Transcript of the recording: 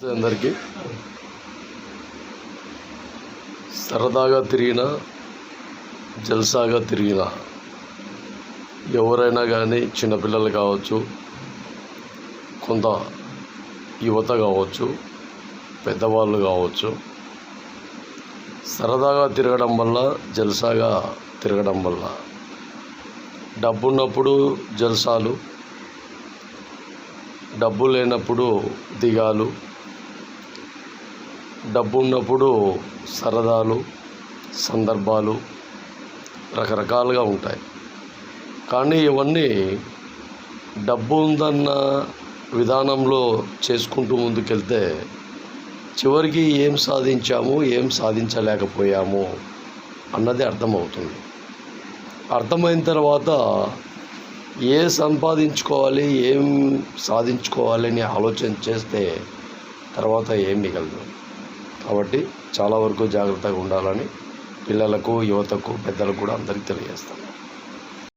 అందరికీ. సరదాగా తిరిగిన జల్సాగా తిరిగిన ఎవరైనా కానీ చిన్నపిల్లలు కావచ్చు కొంత యువత కావచ్చు పెద్దవాళ్ళు కావచ్చు సరదాగా తిరగడం వల్ల జల్సాగా తిరగడం వల్ల డబ్బున్నప్పుడు జల్సాలు డబ్బు లేనప్పుడు దిగాలు డబ్బు ఉన్నప్పుడు సరదాలు సందర్భాలు రకరకాలుగా ఉంటాయి. కానీ ఇవన్నీ డబ్బు ఉందన్న విధానంలో చేసుకుంటూ ముందుకెళ్తే చివరికి ఏం సాధించాము ఏం సాధించలేకపోయాము అన్నది అర్థమవుతుంది. అర్థమైన తర్వాత ఏ సంపాదించుకోవాలి ఏం సాధించుకోవాలి అని ఆలోచన చేస్తే తర్వాత ఏం మిగలదు. కాబట్టి చాలా వరకు జాగ్రత్తగా ఉండాలని పిల్లలకు యువతకు పెద్దలకు కూడా అందరికీ తెలియజేస్తాను.